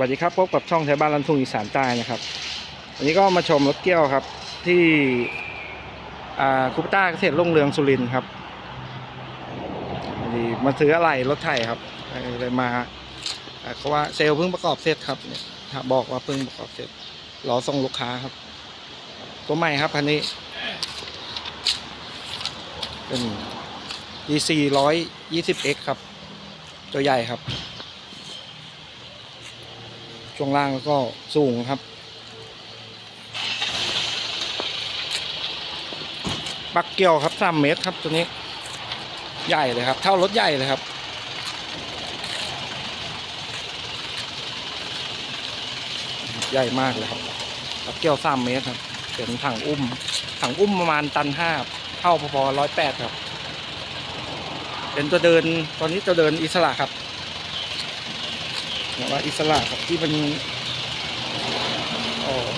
วัสดีครับพบกับช่องไทยบ้านลันทุ่งอีสานใต้นะครับวันนี้ก็มาชมรถเกี้ยวครับ ที่คูปต้าเกษตรรุ่งเรืองสุรินทร์ครับดีมาซื้ออะไรรถไถครับเออเลยมาอ่าเขาว่าเซลล์เพิ่งประกอบเสร็จครับเนี่ยบอกว่าเพิ่งประกอบเสร็จรอส่งลูกค้าครับ ตัวใหม่ครับคันนี้เป็น DC 120X ครับ ตัวใหญ่ครับ ช่วงล่างก็สูงครับปักเกี่ยวครับสามเมตรครับตัวนี้ ใหญ่เลยครับ เท่ารถใหญ่เลยครับใหญ่มากเลยครับปักเกี่ยวสามเมตรครับเป็นถังอุ้มถังอุ้มประมาณตันห้าเท่าพอร้อยแปดครับ เป็นตัวเดินตอนนี้ตัวเดินอิสระครับ ว่าอิสระครับที่มันออ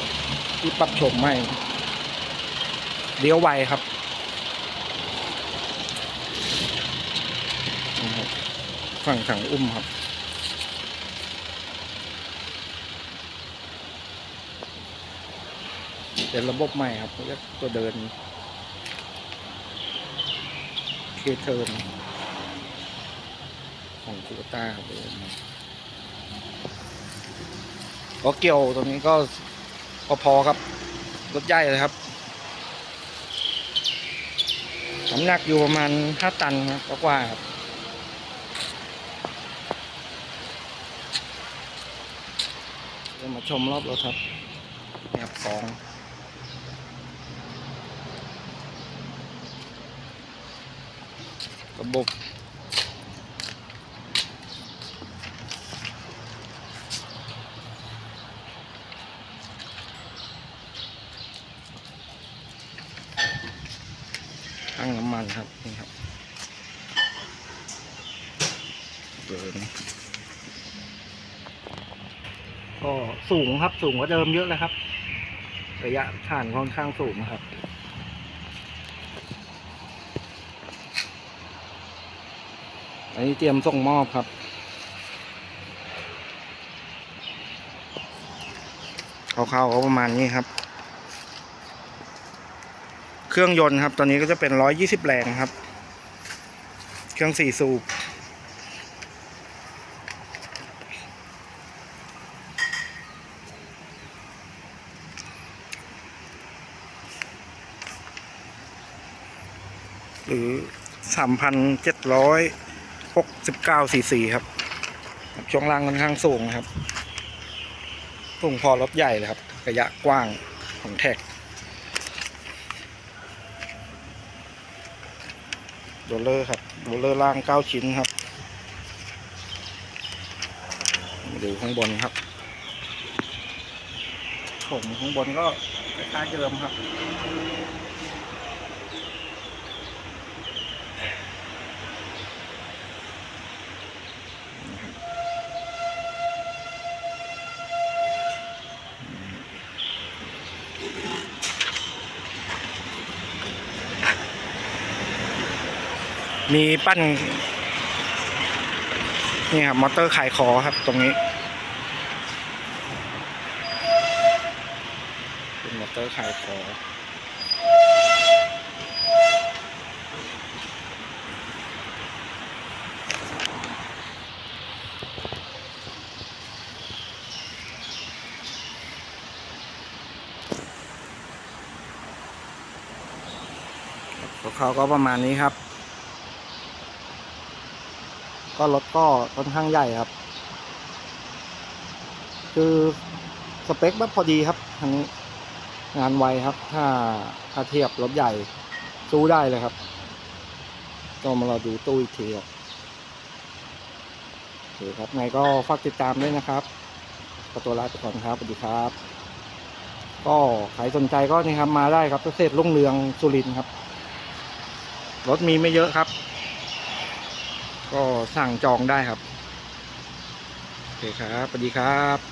ที่ปรับโฉมใหม่เลี้ยวไวครับนะครับฝั่งถังอุ้มครับเป็นระบบใหม่ครับเรียกตัวเดิน เคเทิร์นของคูต้าครับเดิน ก็เกี่ยวตรงนี้ก็พอๆครับ รถใหญ่เลยครับน้ำหนักอยู่ประมาณห้าตันครับกว่าๆครับเดี๋ยวมาชมรอบรถครับนี่ครับสองระบบ ทั้งน้ำมันครับนี่ครับเดินก็สูงครับสูงกว่าเดิมเยอะเลยครับ ระยะผ่านค่อนข้างสูงนะครับอันนี้เตรียมส่งมอบครับคร่าวๆก็ประมาณนี้ครับ เครื่องยนต์ครับ ตอนนี้ก็จะเป็นร้อยยี่สิบแรงครับ เครื่องสี่สูบ หรือสามพันเจ็ดร้อยหกสิบเก้าซีซีครับ ช่วงล่างค่อนข้างสูงนะครับสูงพอรถใหญ่เลยครับ ระยะกว้างของแท็ก โรลเลอร์ครับโรลเลอร์ล่างเก้าชิ้นครับ มาดูข้างบนครับผมข้างบนก็คล้ายๆเดิมครับ มีปั้น นี่ครับมอเตอร์ขายคอครับตรงนี้ เป็นมอเตอร์ขายคอเขาก็ประมาณนี้ครับ ก็รถก็ค่อนข้างใหญ่ครับ คือสเปคแบบพอดีครับอันนี้งานไวครับ ถ้าถ้าเทียบรถใหญ่สู้ได้เลยครับ ก็มาเราดูตู้อีกทีครับโอเคครับไงก็ฝากติดตามด้วยนะครับขอตัวลาไปก่อนครับสวัสดีครับ ก็ใครสนใจก็นี่ครับมาได้ครับเกษตรรุ่งเรืองสุรินทร์ครับ รถมีไม่เยอะครับ ก็สั่งจองได้ครับ โอเคครับสวัสดีครับ